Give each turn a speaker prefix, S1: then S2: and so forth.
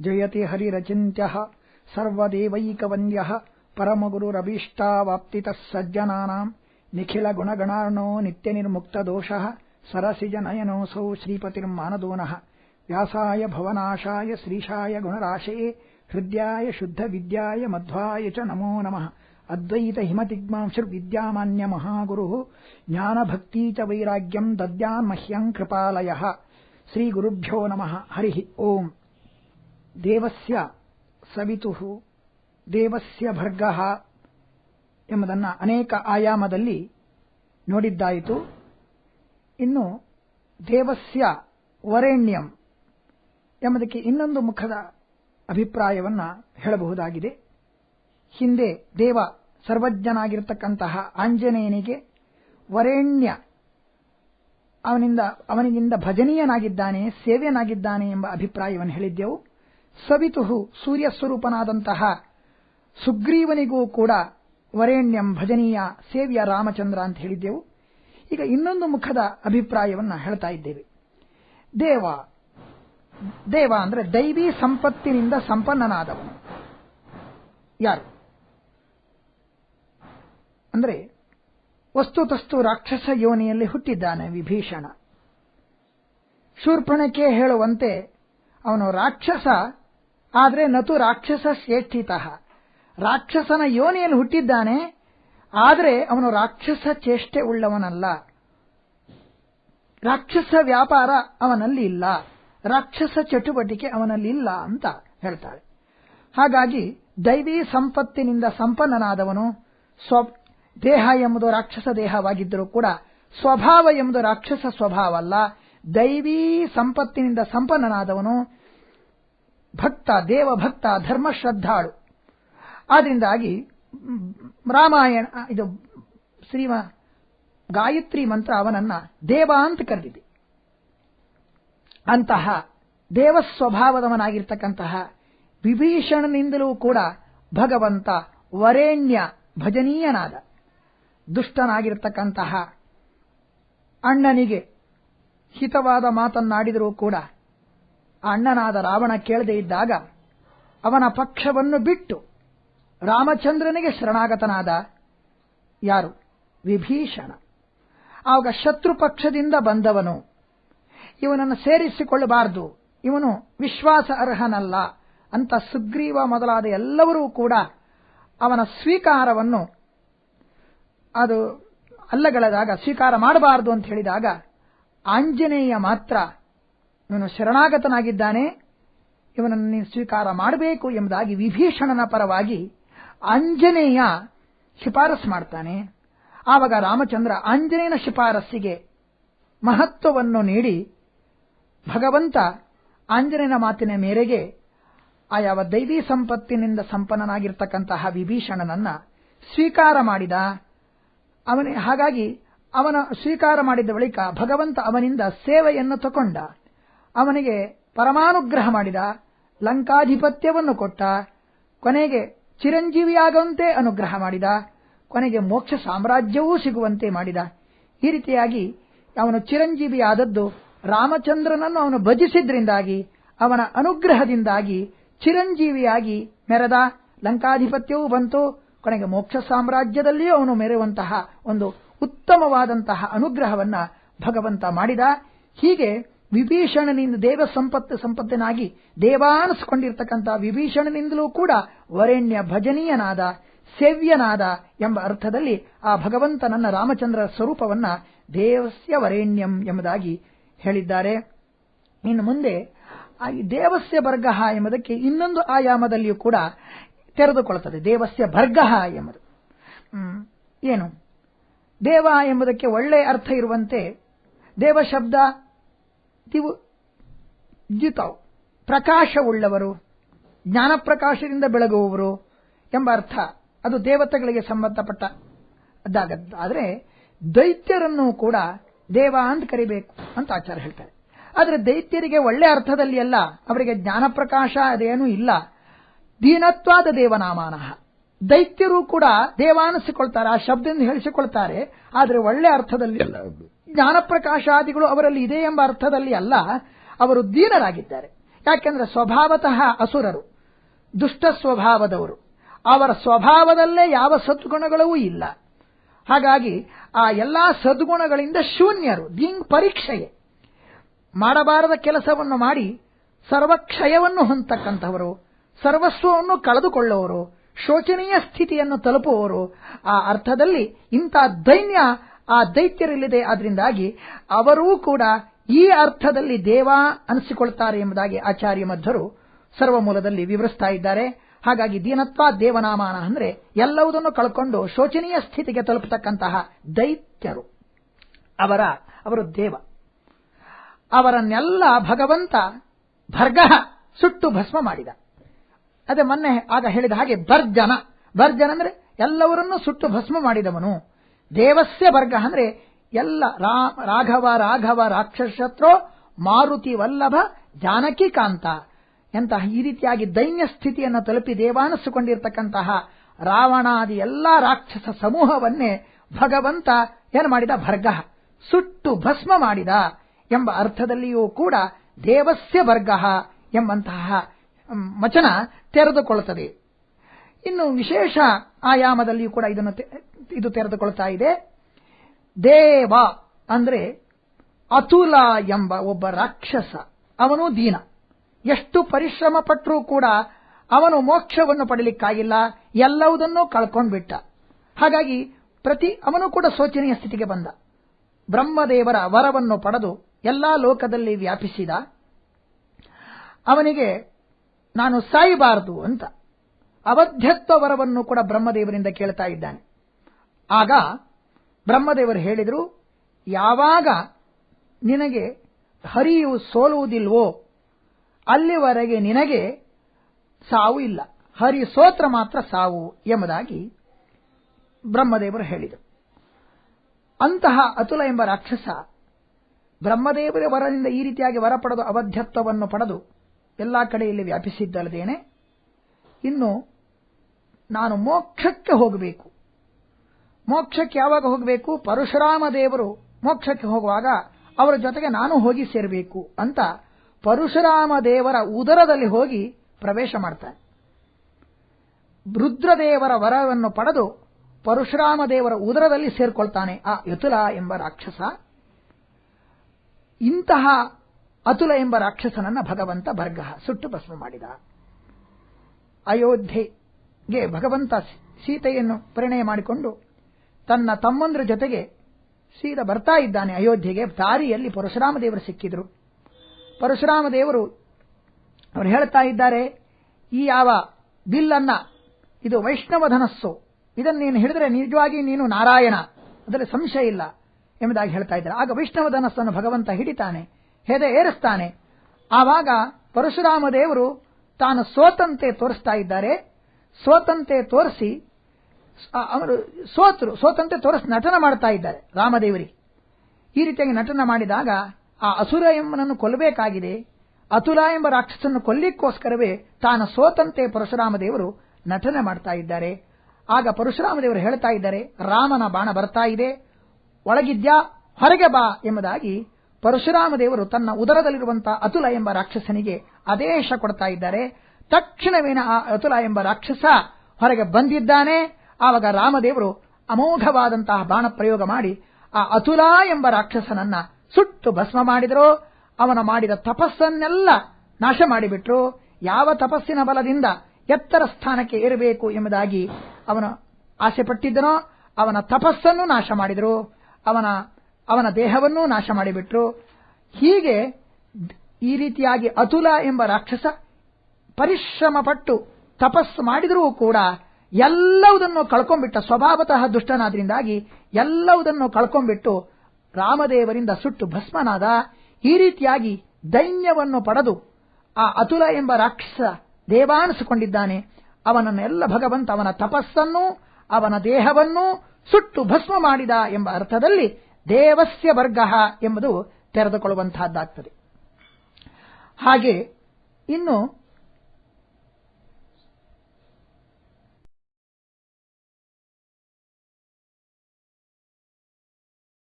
S1: जयति हरिरचिन्त्यः सर्वदेवैकवन्द्यः परमगुरुरभीष्टावाप्तितः सज्जनानाम् निखिलगुणगणार्णो नित्यनिर्मुक्तदोषः सरसिजनयनोऽसौ श्रीपतिर्मानदोनः। व्यासाय भवनाशाय श्रीशाय गुणराशये हृद्याय शुद्धविद्याय मध्वाय च नमो नमः। अद्वैतहिमतिग्मांसिर्विद्यामान्यमहागुरुः ज्ञानभक्ती च वैराग्यम् दद्यान्मह्यम् कृपालयः। श्रीगुरुभ्यो नमः। हरिः ओम्। ದೇವಸ್ಯ ಸವಿತುಃ ದೇವಸ್ಯ ಭರ್ಗಃ ಎಂಬುದನ್ನು ಅನೇಕ ಆಯಾಮದಲ್ಲಿ ನೋಡಿದ್ದಾಯಿತು. ಇನ್ನು ದೇವಸ್ಯ ವರೇಣ್ಯಂ ಎಂಬುದಕ್ಕೆ ಇನ್ನೊಂದು ಮುಖದ ಅಭಿಪ್ರಾಯವನ್ನ ಹೇಳಬಹುದಾಗಿದೆ. ಹಿಂದೆ ದೇವ ಸರ್ವಜ್ಞನಾಗಿರತಕ್ಕಂತಹ ಆಂಜನೇಯನಿಗೆ ವರೇಣ್ಯ ಅವನಿಂದ ಅವನಿಗಿಂದ ಭಜನೀಯನಾಗಿದ್ದಾನೆ, ಸೇವೆಯನಾಗಿದ್ದಾನೆ ಎಂಬ ಅಭಿಪ್ರಾಯವನ್ನು ಹೇಳಿದ್ದೆವು. ಸವಿತುಹು ಸೂರ್ಯ ಸ್ವರೂಪನಾದಂತಹ ಸುಗ್ರೀವನಿಗೂ ಕೂಡ ವರೇಣ್ಯಂ ಭಜನೀಯ ಸೇವ್ಯ ರಾಮಚಂದ್ರ ಅಂತ ಹೇಳಿದ್ದೆವು. ಈಗ ಇನ್ನೊಂದು ಮುಖದ ಅಭಿಪ್ರಾಯವನ್ನ ಹೇಳ್ತಾ ಇದ್ದೇವೆ. ದೇವ ದೇವ ಅಂದ್ರೆ ದೈವಿ ಸಂಪತ್ತಿನಿಂದ ಸಂಪನ್ನನಾದವನು. ಯಾರು? ಅಂದ್ರೆ ವಸ್ತುತಸ್ತು ರಾಕ್ಷಸ ಯೋನಿಯಲ್ಲಿ ಹುಟ್ಟಿದ್ದಾನೆ ವಿಭೀಷಣ. ಶೂರ್ಪಣಕ್ಕೆ ಹೇಳುವಂತೆ ಅವನು ರಾಕ್ಷಸ ಆದರೆ ನತು ರಾಕ್ಷಸ ಶ್ರೇಷ್ಠಿತ. ರಾಕ್ಷಸನ ಯೋನಿಯಲ್ಲಿ ಹುಟ್ಟಿದ್ದಾನೆ, ಆದರೆ ಅವನು ರಾಕ್ಷಸ ಚೇಷ್ಟೆ ಉಳ್ಳವನಲ್ಲ. ರಾಕ್ಷಸ ವ್ಯಾಪಾರ ಅವನಲ್ಲಿ ಇಲ್ಲ. ರಾಕ್ಷಸ ಚಟುವಟಿಕೆ ಅವನಲ್ಲಿ ಇಲ್ಲ ಅಂತ ಹೇಳ್ತಾಳೆ ಹಾಗಾಗಿ ದೈವಿ ಸಂಪತ್ತಿನಿಂದ ಸಂಪನ್ನನಾದವನು ಸ್ವ ದೇಹ ಎಂಬುದು ರಾಕ್ಷಸ ದೇಹವಾಗಿದ್ದರೂ ಕೂಡ ಸ್ವಭಾವ ಎಂಬುದು ರಾಕ್ಷಸ ಸ್ವಭಾವ ಅಲ್ಲ ದೈವೀ ಸಂಪತ್ತಿನಿಂದ ಸಂಪನ್ನನಾದವನು ಭಕ್ತ, ದೇವಭಕ್ತ, ಧರ್ಮ ಶ್ರದ್ಧಾಳು. ಆದ್ರಿಂದಾಗಿ, ರಾಮಾಯಣ ಇದು ಶ್ರೀಮ ಗಾಯತ್ರಿ ಮಂತ್ರ ಅವನನ್ನ ದೇವ ಅಂತ ಕರೆದಿದೆ. ಅಂತಹ ದೇವ ಸ್ವಭಾವದವನಾಗಿರ್ತಕ್ಕಂತಹ ವಿಭೀಷಣನಿಂದಲೂ ಕೂಡ ಭಗವಂತ ವರೇಣ್ಯ ಭಜನೀಯನಾದ. ದುಷ್ಟನಾಗಿರ್ತಕ್ಕಂತಹ ಅಣ್ಣನಿಗೆ ಹಿತವಾದ ಮಾತನ್ನಾಡಿದರೂ ಕೂಡ ಅಣ್ಣನಾದ ರಾವಣ ಕೇಳದೇ ಇದ್ದಾಗ ಅವನ ಪಕ್ಷವನ್ನು ಬಿಟ್ಟು ರಾಮಚಂದ್ರನಿಗೆ ಶರಣಾಗತನಾದ ಯಾರು? ವಿಭೀಷಣ. ಆಗ ಶತ್ರು ಪಕ್ಷದಿಂದ ಬಂದವನು. ಇವನನ್ನು ಸೇರಿಸಿಕೊಳ್ಳಬಾರದು. ಇವನು ವಿಶ್ವಾಸ ಅರ್ಹನಲ್ಲ ಅಂತ ಸುಗ್ರೀವ ಮೊದಲಾದ ಎಲ್ಲವರೂ ಕೂಡ ಅವನ ಸ್ವೀಕಾರವನ್ನು ಅದು ಅಲ್ಲಗಳದಾಗ ಸ್ವೀಕಾರ ಮಾಡಬಾರದು ಅಂತ ಹೇಳಿದಾಗ ಆಂಜನೇಯ ಮಾತ್ರ ಇವನು ಶರಣಾಗತನಾಗಿದ್ದಾನೆ, ಇವನನ್ನು ನೀನು ಸ್ವೀಕಾರ ಮಾಡಬೇಕು ಎಂಬುದಾಗಿ ವಿಭೀಷಣನ ಪರವಾಗಿ ಆಂಜನೇಯ ಶಿಫಾರಸ್ ಮಾಡ್ತಾನೆ. ಆವಾಗ ರಾಮಚಂದ್ರ ಆಂಜನೇಯನ ಶಿಫಾರಸ್ಸಿಗೆ ಮಹತ್ವವನ್ನು ನೀಡಿ ಭಗವಂತ ಆಂಜನೇಯನ ಮಾತಿನ ಮೇರೆಗೆ ಆ ಯಾವ ದೈವಿ ಸಂಪತ್ತಿನಿಂದ ಸಂಪನ್ನನಾಗಿರ್ತಕ್ಕಂತಹ ವಿಭೀಷಣನನ್ನ ಸ್ವೀಕಾರ ಮಾಡಿದ. ಅವನೇ ಹಾಗಾಗಿ ಅವನ ಸ್ವೀಕಾರ ಮಾಡಿದ ಬಳಿಕ ಭಗವಂತ ಅವನಿಂದ ಸೇವೆಯನ್ನು ತಕೊಂಡ. ಅವನಿಗೆ ಪರಮಾನುಗ್ರಹ ಮಾಡಿದ, ಲಂಕಾಧಿಪತ್ಯವನ್ನು ಕೊಟ್ಟ, ಕೊನೆಗೆ ಚಿರಂಜೀವಿಯಾಗುವಂತೆ ಅನುಗ್ರಹ ಮಾಡಿದ, ಕೊನೆಗೆ ಮೋಕ್ಷ ಸಾಮ್ರಾಜ್ಯವೂ ಸಿಗುವಂತೆ ಮಾಡಿದ. ಈ ರೀತಿಯಾಗಿ ಅವನು ಚಿರಂಜೀವಿಯಾದದ್ದು ರಾಮಚಂದ್ರನನ್ನು ಅವನು ಭಜಿಸಿದ್ರಿಂದಾಗಿ, ಅವನ ಅನುಗ್ರಹದಿಂದಾಗಿ ಚಿರಂಜೀವಿಯಾಗಿ ಮೆರೆದ, ಲಂಕಾಧಿಪತ್ಯವೂ ಬಂತು, ಕೊನೆಗೆ ಮೋಕ್ಷ ಸಾಮ್ರಾಜ್ಯದಲ್ಲಿಯೂ ಅವನು ಮೆರೆಯುವಂತಹ ಒಂದು ಉತ್ತಮವಾದಂತಹ ಅನುಗ್ರಹವನ್ನ ಭಗವಂತ ಮಾಡಿದ. ಹೀಗೆ ವಿಭೀಷಣನಿಂದ ದೇವ ಸಂಪತ್ತು ಸಂಪತ್ತನಾಗಿ ದೇವಾನಿಸಿಕೊಂಡಿರ್ತಕ್ಕಂಥ ವಿಭೀಷಣನಿಂದಲೂ ಕೂಡ ವರೆಣ್ಯ ಭಜನೀಯನಾದ, ಸೇವ್ಯನಾದ ಎಂಬ ಅರ್ಥದಲ್ಲಿ ಆ ಭಗವಂತನನ್ನ ರಾಮಚಂದ್ರ ಸ್ವರೂಪವನ್ನ ದೇವಸ್ಯ ವರೇಣ್ಯಂ ಎಂಬುದಾಗಿ ಹೇಳಿದ್ದಾರೆ. ಇನ್ನು ಮುಂದೆ ದೇವಸ್ಯ ಬರ್ಗಹ ಎಂಬುದಕ್ಕೆ ಇನ್ನೊಂದು ಆಯಾಮದಲ್ಲಿಯೂ ಕೂಡ ತೆರೆದುಕೊಳ್ಳುತ್ತದೆ. ದೇವಸ್ಯ ಭರ್ಗಹ ಎಂಬುದು. ಏನು? ದೇವ ಎಂಬುದಕ್ಕೆ ಒಳ್ಳೆ ಅರ್ಥ ಇರುವಂತೆ ದೇವ ಶಬ್ದ ದಿವು ದ್ಯುತವು. ಪ್ರಕಾಶವುಳ್ಳವರು ಜ್ಞಾನ ಪ್ರಕಾಶದಿಂದ ಬೆಳಗುವವರು ಎಂಬ ಅರ್ಥ. ಅದು ದೇವತೆಗಳಿಗೆ ಸಂಬಂಧಪಟ್ಟ ಆದರೆ ದೈತ್ಯರನ್ನು ಕೂಡ ದೇವ ಅಂತ ಕರಿಬೇಕು ಅಂತ ಆಚಾರ ಹೇಳ್ತಾರೆ. ಆದರೆ ದೈತ್ಯರಿಗೆ ಒಳ್ಳೆ ಅರ್ಥದಲ್ಲಿ ಅಲ್ಲ, ಅವರಿಗೆ ಜ್ಞಾನ ಪ್ರಕಾಶ ಅದೇನೂ ಇಲ್ಲ. ದೀನತ್ವಾದ ದೇವನಾಮಾನಃ. ದೈತ್ಯರು ಕೂಡ ದೇವ ಅನಿಸಿಕೊಳ್ತಾರೆ, ಆ ಶಬ್ದದಿಂದ ಹೇಳಿಸಿಕೊಳ್ತಾರೆ, ಆದರೆ ಒಳ್ಳೆ ಅರ್ಥದಲ್ಲಿ ಜ್ಞಾನ ಪ್ರಕಾಶಾದಿಗಳು ಅವರಲ್ಲಿ ಇದೆ ಎಂಬ ಅರ್ಥದಲ್ಲಿ ಅಲ್ಲ, ಅವರು ದೀನರಾಗಿದ್ದಾರೆ. ಯಾಕೆಂದ್ರೆ ಸ್ವಭಾವತಃ ಅಸುರರು, ದುಷ್ಟ ಸ್ವಭಾವದವರು. ಅವರ ಸ್ವಭಾವದಲ್ಲೇ ಯಾವ ಸದ್ಗುಣಗಳೂ ಇಲ್ಲ. ಹಾಗಾಗಿ ಆ ಎಲ್ಲಾ ಸದ್ಗುಣಗಳಿಂದ ಶೂನ್ಯರು ದೀಂಗ್ ಪರೀಕ್ಷೆಯೇ. ಮಾಡಬಾರದ ಕೆಲಸವನ್ನು ಮಾಡಿ ಸರ್ವಕ್ಷಯವನ್ನು ಹೊಂದತಕ್ಕಂಥವರು, ಸರ್ವಸ್ವವನ್ನು ಕಳೆದುಕೊಳ್ಳುವವರು, ಶೋಚನೀಯ ಸ್ಥಿತಿಯನ್ನು ತಲುಪುವವರು. ಆ ಅರ್ಥದಲ್ಲಿ ಇಂಥ ದೈನ್ಯ ಆ ದೈತ್ಯರಿಲ್ಲಿದೆ. ಅದರಿಂದಾಗಿ ಅವರೂ ಕೂಡ ಈ ಅರ್ಥದಲ್ಲಿ ದೇವ ಅನಿಸಿಕೊಳ್ತಾರೆ ಎಂಬುದಾಗಿ ಆಚಾರ್ಯ ಮಧ್ವರು ಸರ್ವಮೂಲದಲ್ಲಿ ವಿವರಿಸ್ತಾ ಇದ್ದಾರೆ. ಹಾಗಾಗಿ ದೀನತ್ವ ದೇವನಾಮಾನ ಅಂದ್ರೆ ಎಲ್ಲವುದನ್ನು ಕಳ್ಕೊಂಡು ಶೋಚನೀಯ ಸ್ಥಿತಿಗೆ ತಲುಪತಕ್ಕಂತಹ ದೈತ್ಯರು. ಅವರ, ಅವರು ದೇವ. ಅವರನ್ನೆಲ್ಲ ಭಗವಂತ ಭರ್ಗ ಸುಟ್ಟು ಭಸ್ಮ ಮಾಡಿದ. ಅದೇ ಮೊನ್ನೆ ಆಗ ಹೇಳಿದ ಹಾಗೆ ಭರ್ಜನ. ಭರ್ಜನ ಅಂದ್ರೆ ಎಲ್ಲವರನ್ನೂ ಸುಟ್ಟು ಭಸ್ಮ ಮಾಡಿದವನು. ದೇವಸ್ಯ ವರ್ಗ ಅಂದ್ರೆ ಎಲ್ಲ ರಾಘವ ರಾಘವ, ರಾಕ್ಷಸತ್ರೋ, ಮಾರುತಿ, ವಲ್ಲಭ, ಜಾನಕಿ, ಕಾಂತ. ಎಂತಹ ಈ ರೀತಿಯಾಗಿ ದೈನ್ಯ ಸ್ಥಿತಿಯನ್ನು ತಲುಪಿ ದೇವಾನಿಸಿಕೊಂಡಿರ್ತಕ್ಕಂತಹ ರಾವಣಾದಿ ಎಲ್ಲ ರಾಕ್ಷಸ ಸಮೂಹವನ್ನೇ ಭಗವಂತ ಏನು ಮಾಡಿದ? ಭರ್ಗ. ಸುಟ್ಟು ಭಸ್ಮ ಮಾಡಿದ. ಎಂಬ ಅರ್ಥದಲ್ಲಿಯೂ ಕೂಡ ದೇವಸ್ಯ ವರ್ಗ ಎಂಬಂತಹ ವಚನ ತೆರೆದುಕೊಳ್ಳುತ್ತದೆ ಇನ್ನು ವಿಶೇಷ ಆಯಾಮದಲ್ಲಿಯೂ ಕೂಡ ಇದನ್ನು ಇದು ತೆರೆದುಕೊಳ್ತಾ ಇದೆ. ದೇವ ಅಂದ್ರೆ ಅತುಲ ಎಂಬ ಒಬ್ಬ ರಾಕ್ಷಸ. ಅವನು ದೀನ. ಎಷ್ಟು ಪರಿಶ್ರಮ ಪಟ್ಟರೂ ಕೂಡ ಅವನು ಮೋಕ್ಷವನ್ನು ಪಡಲಿಕ್ಕಾಗಿಲ್ಲ. ಎಲ್ಲವುದನ್ನೂ ಕಳ್ಕೊಂಡ್ಬಿಟ್ಟ. ಹಾಗಾಗಿ ಪ್ರತಿ, ಅವನು ಕೂಡ ಶೋಚನೀಯ ಸ್ಥಿತಿಗೆ ಬಂದ. ಬ್ರಹ್ಮದೇವರ ವರವನ್ನು ಪಡೆದು ಎಲ್ಲಾ ಲೋಕದಲ್ಲಿ ವ್ಯಾಪಿಸಿದ. ಅವನಿಗೆ, ನಾನು ಸಾಯಬಾರದು ಅಂತ. ಅವಧ್ಯತ್ವ ವರವನ್ನು ಕೂಡ ಬ್ರಹ್ಮದೇವರಿಂದ ಕೇಳ್ತಾ ಇದ್ದಾನೆ. ಆಗ ಬ್ರಹ್ಮದೇವರು ಹೇಳಿದರು, ಯಾವಾಗ ನಿನಗೆ ಹರಿಯು ಸೋಲುವುದಿಲ್ವೋ, ಅಲ್ಲಿವರೆಗೆ ನಿನಗೆ ಸಾವು ಇಲ್ಲ. ಹರಿ ಸೋತ್ರ ಮಾತ್ರ ಸಾವು ಎಂಬುದಾಗಿ ಬ್ರಹ್ಮದೇವರು ಹೇಳಿದರು. ಅಂತಹ ಅತುಲ ಎಂಬ ರಾಕ್ಷಸ ಬ್ರಹ್ಮದೇವರ ವರದಿಂದ ಈ ರೀತಿಯಾಗಿ ವರ ಪಡೆದು ಅವಧ್ಯತ್ವವನ್ನು ಪಡೆದು ಎಲ್ಲಾ ಕಡೆಯಲ್ಲಿ ವ್ಯಾಪಿಸಿದ್ದಲ್ಲದೇನೆ ಇನ್ನು ನಾನು ಮೋಕ್ಷಕ್ಕೆ ಹೋಗಬೇಕು. ಮೋಕ್ಷಕ್ಕೆ ಯಾವಾಗ ಹೋಗಬೇಕು? ಪರಶುರಾಮ ದೇವರು ಮೋಕ್ಷಕ್ಕೆ ಹೋಗುವಾಗ ಅವರ ಜೊತೆಗೆ ನಾನು ಹೋಗಿ ಸೇರಬೇಕು ಅಂತ ಪರಶುರಾಮ ದೇವರ ಉದರದಲ್ಲಿ ಹೋಗಿ ಪ್ರವೇಶ ಮಾಡ್ತಾನೆ ರುದ್ರದೇವರ ವರವನ್ನು ಪಡೆದು ಪರಶುರಾಮ ದೇವರ ಉದರದಲ್ಲಿ ಸೇರ್ಕೊಳ್ತಾನೆ ಆ ಯತುಲ ಎಂಬ ರಾಕ್ಷಸ. ಇಂತಹ ಅತುಲ ಎಂಬ ರಾಕ್ಷಸನನ್ನ ಭಗವಂತ ಭರ್ಗ ಸುಟ್ಟು ಭಸ್ಮ ಮಾಡಿದ. ಅಯೋಧ್ಯೆಗೆ ಭಗವಂತ ಸೀತೆಯನ್ನು ಪರಿಣಯ ಮಾಡಿಕೊಂಡು ತನ್ನ ತಮ್ಮಂದ್ರ ಜೊತೆಗೆ ಸೀದ ಬರ್ತಾ ಇದ್ದಾನೆ ಅಯೋಧ್ಯೆಗೆ. ದಾರಿಯಲ್ಲಿ ಪರಶುರಾಮ ದೇವರು ಸಿಕ್ಕಿದ್ರು. ಪರಶುರಾಮ ದೇವರು ಅವರು ಹೇಳ್ತಾ ಇದ್ದಾರೆ, ಈ ಯಾವ ಬಿಲ್ಲನ್ನ, ಇದು ವೈಷ್ಣವ ಧನಸ್ಸು ಇದನ್ನು ನೀನು ಹಿಡಿದ್ರೆ ನಿಜವಾಗಿ ನೀನು ನಾರಾಯಣ, ಅದರಲ್ಲಿ ಸಂಶಯ ಇಲ್ಲ ಎಂಬುದಾಗಿ ಹೇಳ್ತಾ ಇದ್ದಾರೆ. ಆಗ ವೈಷ್ಣವ ಧನಸ್ಸನ್ನು ಭಗವಂತ ಹಿಡಿತಾನೆ, ಹೆದೆ ಏರಿಸ್ತಾನೆ. ಆವಾಗ ಪರಶುರಾಮ ದೇವರು ತಾನು ಸೋತಂತೆ ತೋರಿಸ್ತಾ ಇದ್ದಾರೆ. ಸೋತಂತೆ ತೋರಿಸಿ ಅವರು ಸೋತರು ಸ್ವತಂತೆ ತೋರಿಸಿ ನಟನ ಮಾಡ್ತಾ ಇದ್ದಾರೆ ರಾಮದೇವರಿಗೆ. ಈ ರೀತಿಯಾಗಿ ನಟನ ಮಾಡಿದಾಗ ಆ ಅಸುರ ಎಂಬನನ್ನು ಕೊಲ್ಲಬೇಕಾಗಿದೆ, ಅತುಲ ಎಂಬ ರಾಕ್ಷಸನ್ನು ಕೊಲ್ಲಿಕ್ಕೋಸ್ಕರವೇ ತಾನು ಸೋತಂತೆ ಪರಶುರಾಮ ದೇವರು ನಟನೆ ಮಾಡ್ತಾ ಇದ್ದಾರೆ. ಆಗ ಪರಶುರಾಮ ದೇವರು ಹೇಳ್ತಾ ಇದ್ದಾರೆ, ರಾಮನ ಬಾಣ ಬರ್ತಾ ಇದೆ, ಒಳಗಿದ್ಯಾ, ಹೊರಗೆ ಬಾ ಎಂಬುದಾಗಿ ಪರಶುರಾಮ ದೇವರು ತನ್ನ ಉದರದಲ್ಲಿರುವಂತಹ ಅತುಲ ಎಂಬ ರಾಕ್ಷಸನಿಗೆ ಆದೇಶ ಕೊಡ್ತಾ ಇದ್ದಾರೆ. ತಕ್ಷಣವೇನ ಆ ಅತುಲ ಎಂಬ ರಾಕ್ಷಸ ಹೊರಗೆ ಬಂದಿದ್ದಾನೆ, ಆವಾಗ ರಾಮದೇವರು ಅಮೋಘವಾದಂತಹ ಬಾಣ ಪ್ರಯೋಗ ಮಾಡಿ ಆ ಅತುಲ ಎಂಬ ರಾಕ್ಷಸನನ್ನ ಸುಟ್ಟು ಭಸ್ಮ ಮಾಡಿದರು. ಅವನ ಮಾಡಿದ ತಪಸ್ಸನ್ನೆಲ್ಲ ನಾಶ ಮಾಡಿಬಿಟ್ರು. ಯಾವ ತಪಸ್ಸಿನ ಬಲದಿಂದ ಎತ್ತರ ಸ್ಥಾನಕ್ಕೆ ಏರಬೇಕು ಎಂಬುದಾಗಿ ಅವನು ಆಸೆ ಪಟ್ಟಿದ್ದನೋ ಅವನ ತಪಸ್ಸನ್ನು ನಾಶ ಮಾಡಿದರು. ಅವನ ಅವನ ದೇಹವನ್ನೂ ನಾಶ ಮಾಡಿಬಿಟ್ರು. ಹೀಗೆ ಈ ರೀತಿಯಾಗಿ ಅತುಲ ಎಂಬ ರಾಕ್ಷಸ ಪರಿಶ್ರಮ ಪಟ್ಟು ತಪಸ್ಸು ಮಾಡಿದರೂ ಕೂಡ ಎಲ್ಲವುದನ್ನು ಕಳ್ಕೊಂಡ್ಬಿಟ್ಟ ಸ್ವಭಾವತಃ ದುಷ್ಟನಾದ್ರಿಂದಾಗಿ ಎಲ್ಲವುದನ್ನು ಕಳ್ಕೊಂಬಿಟ್ಟು ರಾಮದೇವರಿಂದ ಸುಟ್ಟು ಭಸ್ಮನಾದ ಈ ರೀತಿಯಾಗಿ ದೈನ್ಯವನ್ನು ಪಡೆದು ಆ ಅತುಲ ಎಂಬ ರಾಕ್ಷಸ ದೇವಾನಿಸಿಕೊಂಡಿದ್ದಾನೆ. ಅವನನ್ನೆಲ್ಲ ಭಗವಂತ ಅವನ ತಪಸ್ಸನ್ನು ಅವನ ದೇಹವನ್ನು ಸುಟ್ಟು ಭಸ್ಮ ಮಾಡಿದ ಎಂಬ ಅರ್ಥದಲ್ಲಿ ದೇವಸ್ಯ ವರ್ಗ ಎಂಬುದು ತೆರೆದುಕೊಳ್ಳುವಂತಹದ್ದಾಗ್ತದೆ. ಹಾಗೆ ಇನ್ನು